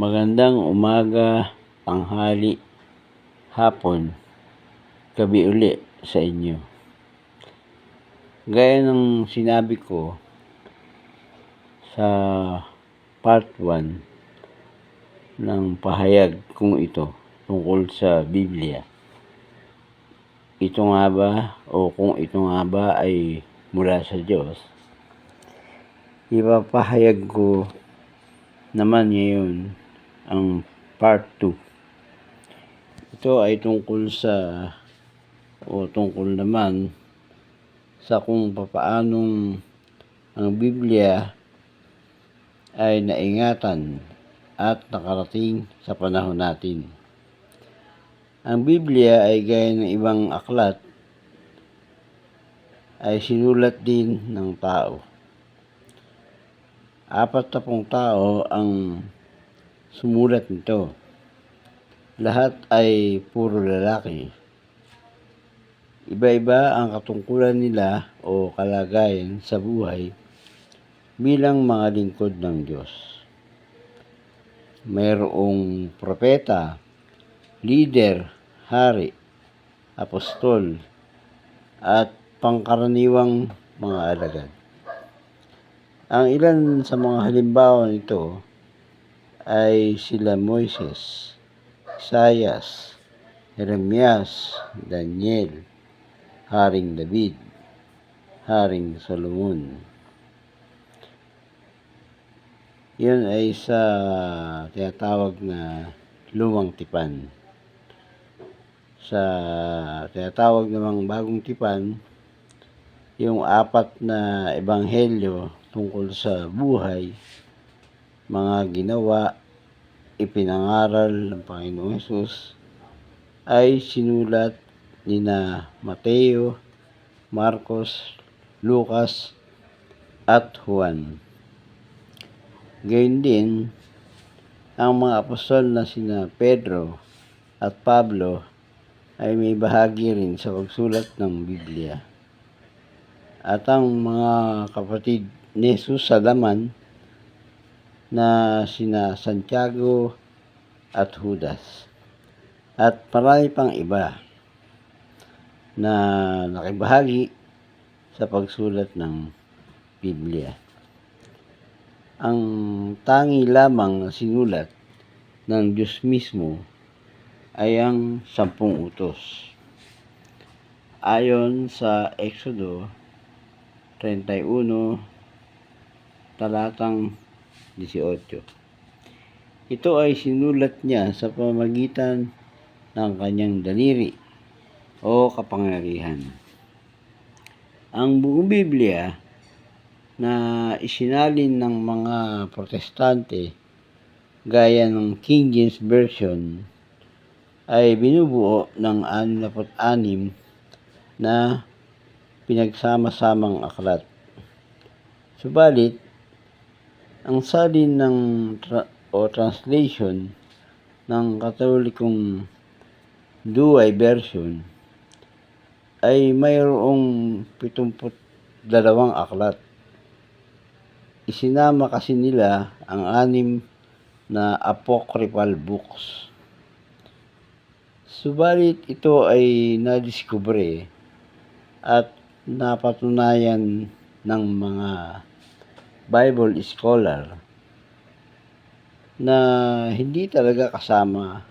Magandang umaga, tanghali, hapon, gabi uli sa inyo. Gaya ng sinabi ko sa part 1 ng pahayag kong ito tungkol sa Biblia. Ito nga ba o kung ito nga ba ay mula sa Diyos, ipapahayag ko naman ngayon ang part 2. Ito ay tungkol sa o tungkol naman sa kung papaanong ang Biblia ay naingatan at nakarating sa panahon natin. Ang Biblia ay gaya ng ibang aklat ay sinulat din ng tao. Apat na pong tao ang sumulat nito. Lahat ay puro lalaki. Iba-iba ang katungkulan nila o kalagayan sa buhay bilang mga lingkod ng Diyos. Mayroong propeta, leader, hari, apostol, at pangkaraniwang mga alagad. Ang ilan sa mga halimbawa nito ay sila Moises, Isayas, Jeremias, Daniel, Haring David, Haring Solomon. Yun ay sa tinatawag na lumang tipan. Sa tinatawag namang bagong tipan, yung apat na ebanghelyo tungkol sa buhay, mga ginawa, ipinangaral ng Panginoong Yesus ay sinulat ni na Mateo, Marcos, Lucas, at Juan. Gayun din, ang mga apostol na sina Pedro at Pablo ay may bahagi rin sa pagsulat ng Biblia. At ang mga kapatid ni Jesus sa laman na sina Santiago at Judas. At marami pang iba na nakibahagi sa pagsulat ng Biblia. Ang tangi lamang na sinulat ng Diyos mismo ay ang sampung utos. Ayon sa Exodo 31 talatang 18. Ito ay sinulat niya sa pamagitan ng kanyang daliri o kapangyarihan. Ang buong Biblia na isinalin ng mga protestante gaya ng King James Version ay binubuo ng 66 na pinagsama-samang aklat. Subalit, ang salin ng tra- o translation ng katolikong Duay version ay mayroong 72 aklat. Isinama kasi nila ang anim na apocryphal books. Subalit ito ay nadiskubre at napatunayan ng mga Bible scholar na hindi talaga kasama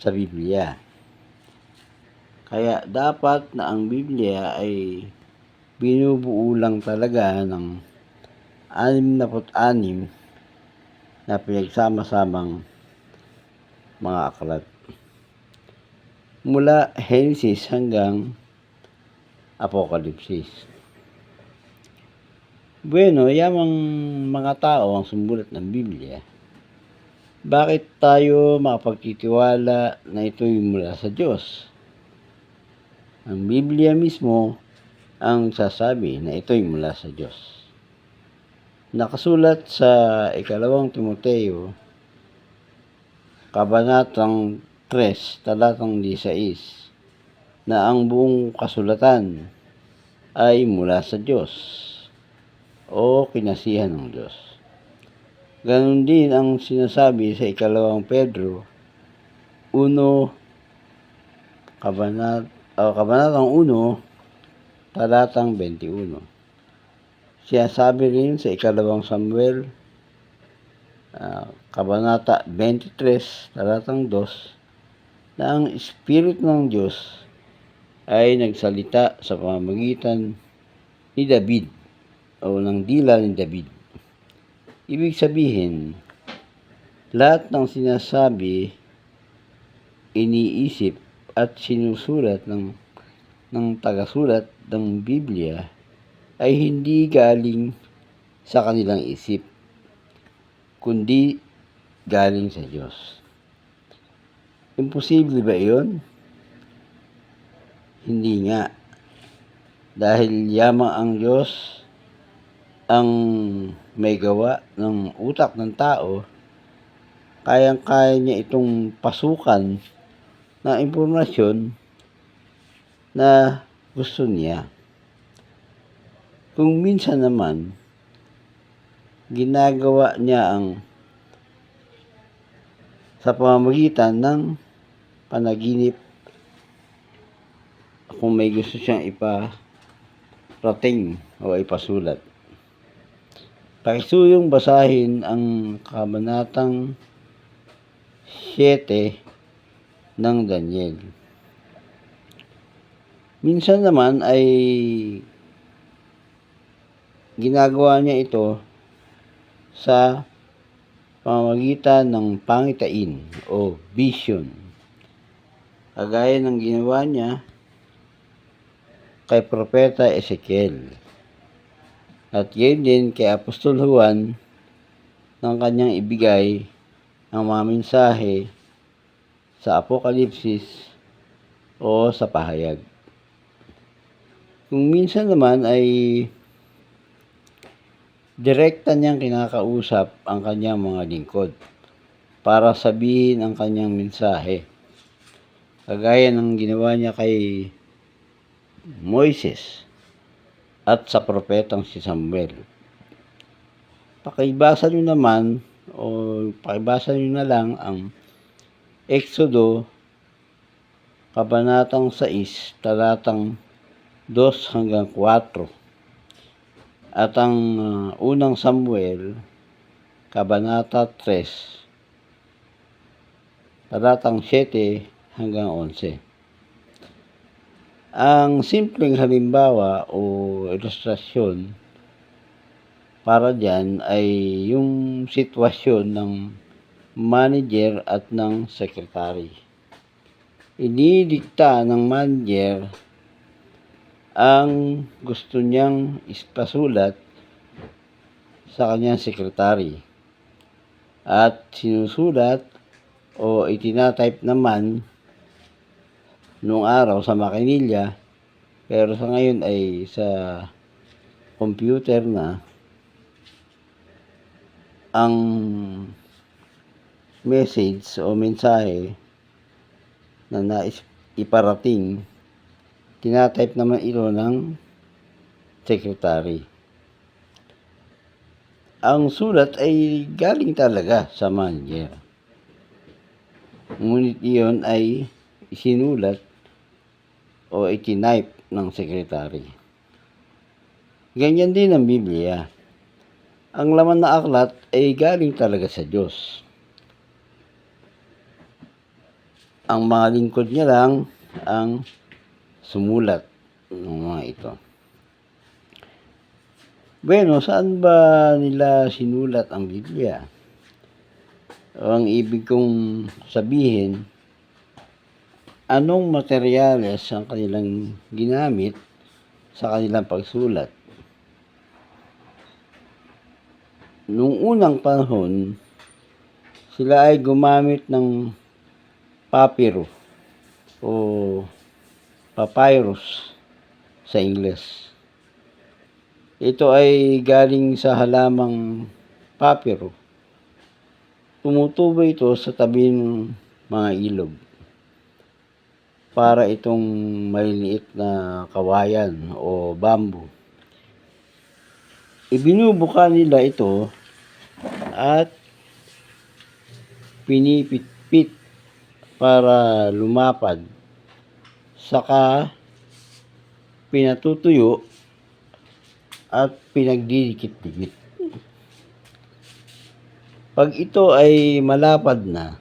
sa Biblia. Kaya dapat na ang Biblia ay binubuo lang talaga ng 66 na pinagsama-samang mga aklat. Mula Genesis hanggang Apokalipsis. Bueno, yamang mga tao ang sumulat ng Biblia. Bakit tayo makapagtitiwala na ito'y mula sa Diyos? Ang Biblia mismo ang sasabi na ito'y mula sa Diyos. Nakasulat sa ikalawang Timoteo, Kabanatang 3, talatang 16, na ang buong kasulatan ay mula sa Diyos o kinasihan ng Diyos. Ganon din ang sinasabi sa ikalawang Pedro 1 kabanat o kabanatang 1 talatang 21. Sinasabi rin sa ikalawang Samuel ah, kabanata 23 talatang 2 na ang Espiritu ng Diyos ay nagsalita sa pamamagitan ni David o ng dila ni David. Ibig sabihin, lahat ng sinasabi, iniisip at sinusulat ng ng tagasulat ng Biblia ay hindi galing sa kanilang isip, kundi galing sa Diyos. Imposible ba iyon? Hindi nga. Dahil yamang ang Diyos ang may gawa ng utak ng tao, kayang-kaya niya itong pasukan ng impormasyon na gusto niya. Kung minsan naman, ginagawa niya ang sa pamamagitan ng panaginip kung may gusto siyang iparating o ipasulat. Pakisuyong basahin ang kabanatang 7 ng Daniel. Minsan naman ay ginagawa niya ito sa pamamagitan ng pangitain o vision. Kagaya ng ginawa niya kay Propeta Ezekiel. At yun din kay Apostol Juan ng kanyang ibigay ang mga mensahe sa Apokalipsis o sa pahayag. Kung minsan naman ay direkta niyang kinakausap ang kanyang mga lingkod para sabihin ang kanyang mensahe. Kagaya ng ginawa niya kay Moises at sa propetang si Samuel. Pakibasa nyo naman o pakibasa nyo na lang ang Exodo kabanatang 6 talatang 2 hanggang 4 at ang uh, unang Samuel kabanata 3 talatang 7 hanggang 11 ang simpleng halimbawa o ilustrasyon para diyan ay yung sitwasyon ng manager at ng secretary. Inidikta ng manager ang gusto niyang ispasulat sa kanyang secretary at sinusulat o itinatype naman noong araw sa makinilya pero sa ngayon ay sa computer na ang message o mensahe na nais iparating tinatype naman ito ng secretary. Ang sulat ay galing talaga sa manager. Ngunit iyon ay isinulat o itinipe ng sekretary. Ganyan din ang Biblia. Ang laman na aklat ay galing talaga sa Diyos. Ang mga lingkod niya lang ang sumulat ng mga ito. Bueno, saan ba nila sinulat ang Biblia? O ang ibig kong sabihin, anong materyales ang kanilang ginamit sa kanilang pagsulat. Noong unang panahon, sila ay gumamit ng papiro o papyrus sa Ingles. Ito ay galing sa halamang papiro. Tumutubo ito sa tabi ng mga ilog para itong maliliit na kawayan o bamboo. Ibinubuka nila ito at pinipit-pit para lumapad. Saka pinatutuyo at pinagdidikit-dikit. Pag ito ay malapad na,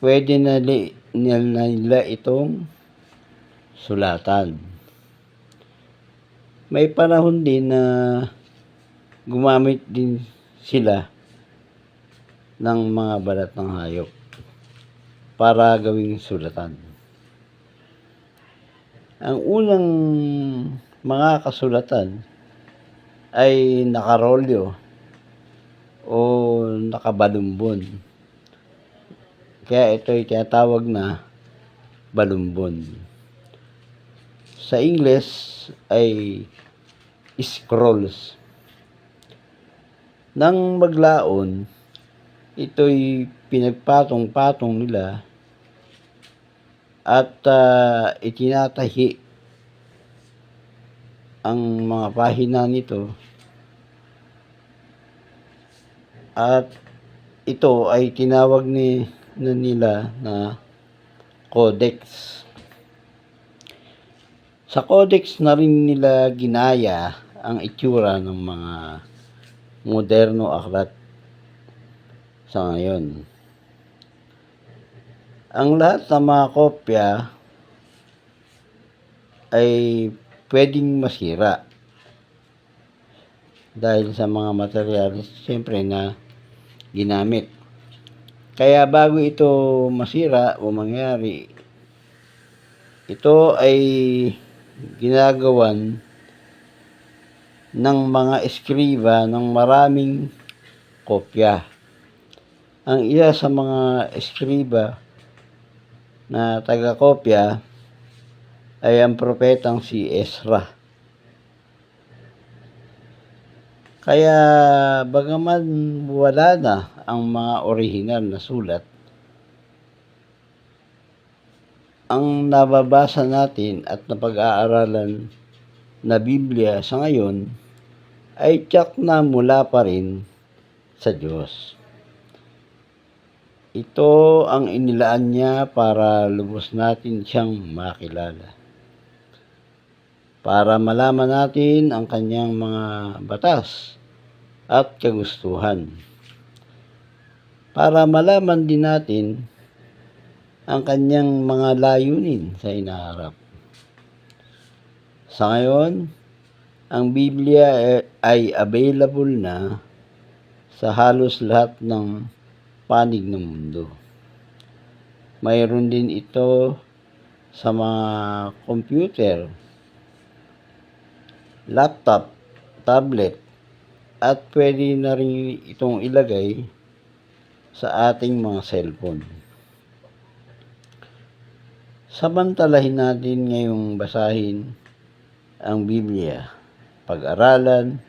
pwede na li- nila itong sulatan. May panahon din na gumamit din sila ng mga balat ng hayop para gawing sulatan. Ang unang mga kasulatan ay nakarolyo o nakabalumbon. Kaya ito ay tinatawag na balumbon. Sa Ingles ay scrolls. Nang maglaon, ito'y pinagpatong-patong nila at ah, itinatahi ang mga pahina nito at ito ay tinawag ni na nila na codex. Sa codex na rin nila ginaya ang itsura ng mga moderno aklat sa ngayon. Ang lahat ng mga kopya ay pwedeng masira dahil sa mga materialis siyempre na ginamit. Kaya bago ito masira o mangyari, ito ay ginagawan ng mga eskriba ng maraming kopya. Ang isa sa mga eskriba na taga-kopya ay ang propetang si Ezra. Kaya bagaman wala na ang mga orihinal na sulat, ang nababasa natin at napag-aaralan na Biblia sa ngayon ay tiyak na mula pa rin sa Diyos. Ito ang inilaan niya para lubos natin siyang makilala. Para malaman natin ang kanyang mga batas at kagustuhan. Para malaman din natin ang kanyang mga layunin sa inaharap. Sa ngayon, ang Biblia ay- available na sa halos lahat ng panig ng mundo. Mayroon din ito sa mga computer, laptop, tablet, at pwede na rin itong ilagay sa ating mga cellphone. Samantalahin natin ngayong basahin ang Biblia, pag-aralan,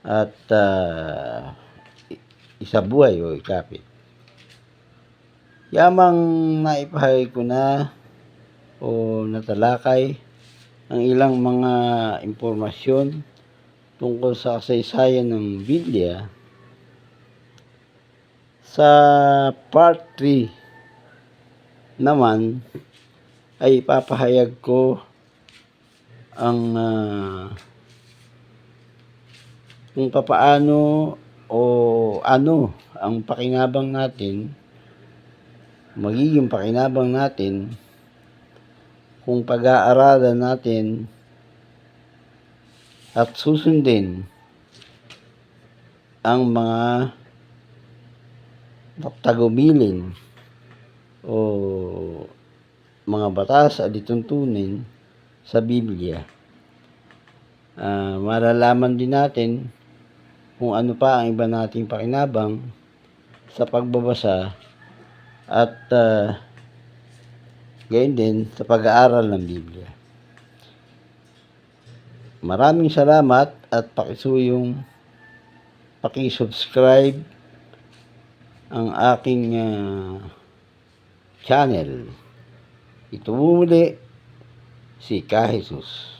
at ah, i- isabuhay o ikapit. Yamang naipahayag ko na o natalakay ang ilang mga impormasyon tungkol sa kasaysayan ng Biblia sa part 3 naman ay ipapahayag ko ang ah, kung papaano o ano ang pakinabang natin magiging pakinabang natin kung pag-aaralan natin at susundin ang mga tagumilin o mga batas at ituntunin sa Biblia. Ah, malalaman din natin kung ano pa ang iba nating pakinabang sa pagbabasa at ah, gayon din sa pag-aaral ng Biblia. Maraming salamat at pakisuyong pakisubscribe ang aking ah, channel. Ito muli si Ka Jesus.